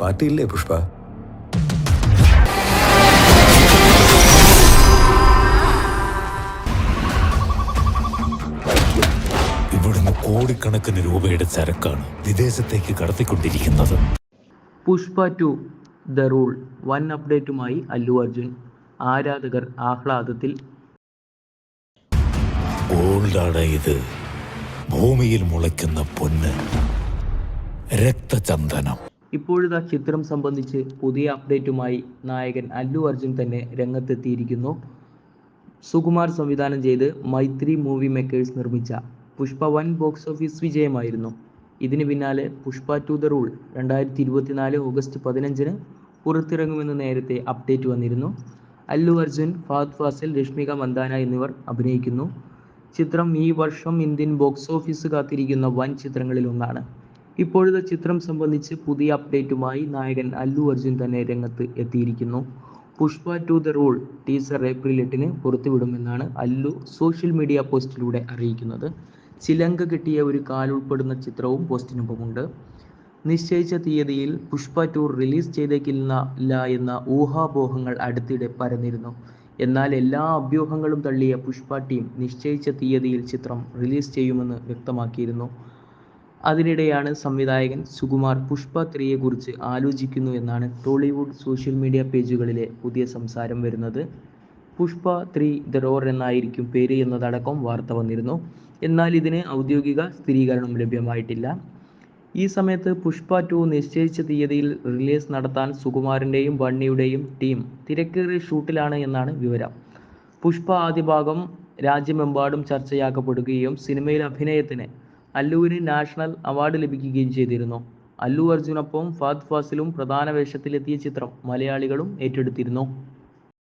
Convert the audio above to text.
പാർട്ടിയില്ലേ പുഷ്പ? ഇവിടുന്ന് കോടിക്കണക്കിന് രൂപയുടെ ചരക്കാണ് വിദേശത്തേക്ക് കടത്തിക്കൊണ്ടിരിക്കുന്നത്. Pushpa two the rule. വൻ അപ്ഡേറ്റുമായി അല്ലു അർജുൻ. ആരാധകർ ആഹ്ലാദത്തിൽ. ഗോൾഡാണ് ഇത്. ഭൂമിയിൽ മുളയ്ക്കുന്ന പൊന്ന്. രക്തചന്ദനം. ഇപ്പോഴിതാ ചിത്രം സംബന്ധിച്ച് പുതിയ അപ്ഡേറ്റുമായി നായകൻ അല്ലു അർജുൻ തന്നെ രംഗത്തെത്തിയിരിക്കുന്നു. സുകുമാർ സംവിധാനം ചെയ്ത് മൈത്രി മൂവി മേക്കേഴ്സ് നിർമ്മിച്ച പുഷ്പ വൻ ബോക്സ് ഓഫീസ് വിജയമായിരുന്നു. ഇതിന് പിന്നാലെ പുഷ്പ ടു ദ റൂൾ രണ്ടായിരത്തി ഇരുപത്തിനാല് ഓഗസ്റ്റ് പതിനഞ്ചിന് പുറത്തിറങ്ങുമെന്ന് നേരത്തെ അപ്ഡേറ്റ് വന്നിരുന്നു. അല്ലു അർജുൻ ഫഹദ് ഫാസിൽ രശ്മിക മന്ദാന എന്നിവർ അഭിനയിക്കുന്നു. ചിത്രം ഈ വർഷം ഇന്ത്യൻ ബോക്സ് ഓഫീസ് കാത്തിരിക്കുന്ന വൻ ചിത്രങ്ങളിൽ ഒന്നാണ് ഇപ്പോഴത്തെ ചിത്രം സംബന്ധിച്ച് പുതിയ അപ്ഡേറ്റുമായി നായകൻ അല്ലു അർജുൻ തന്നെ രംഗത്ത് എത്തിയിരിക്കുന്നു. Pushpa two the rule teaser April എട്ടിന് പുറത്തുവിടുമെന്നാണ് അല്ലു സോഷ്യൽ മീഡിയ പോസ്റ്റിലൂടെ അറിയിക്കുന്നത്. ചിലങ്ക കിട്ടിയ ഒരു കാൽ ഉൾപ്പെടുന്ന ചിത്രവും പോസ്റ്റിനൊപ്പമുണ്ട്. നിശ്ചയിച്ച തീയതിയിൽ പുഷ്പ ടൂർ റിലീസ് ചെയ്തേക്കില്ല എന്ന ഊഹാപോഹങ്ങൾ അടുത്തിടെ പരന്നിരുന്നു. എന്നാൽ എല്ലാ അഭ്യൂഹങ്ങളും തള്ളിയ പുഷ്പ ടീം നിശ്ചയിച്ച തീയതിയിൽ ചിത്രം റിലീസ് ചെയ്യുമെന്ന് വ്യക്തമാക്കിയിരുന്നു. അതിനിടെയാണ് സംവിധായകൻ സുകുമാർ പുഷ്പ ത്രീയെക്കുറിച്ച് ആലോചിക്കുന്നു എന്നാണ് ടോളിവുഡ് സോഷ്യൽ മീഡിയ പേജുകളിലെ പുതിയ സംസാരം വരുന്നത്. പുഷ്പ ത്രീ ദ റോർ എന്നായിരിക്കും പേര് എന്നതടക്കം വാർത്ത വന്നിരുന്നു. എന്നാൽ ഇതിന് ഔദ്യോഗിക സ്ഥിരീകരണം ലഭ്യമായിട്ടില്ല. ഈ സമയത്ത് പുഷ്പ ടു നിശ്ചയിച്ച തീയതിയിൽ റിലീസ് നടത്താൻ സുകുമാരന്റെയും ബണ്ണിയുടെയും ടീം തിരക്കേറിയ ഷൂട്ടിലാണ് എന്നാണ് വിവരം. പുഷ്പ ആദ്യ ഭാഗം രാജ്യമെമ്പാടും ചർച്ചയാക്കപ്പെടുകയും സിനിമയിൽ അഭിനയത്തിന് അല്ലുവിന് നാഷണൽ അവാർഡ് ലഭിക്കുകയും ചെയ്തിരുന്നു. അല്ലു അർജുനൊപ്പം ഫഹദ് ഫാസിലും പ്രധാന വേഷത്തിലെത്തിയ ചിത്രം മലയാളികളും ഏറ്റെടുത്തിരുന്നു.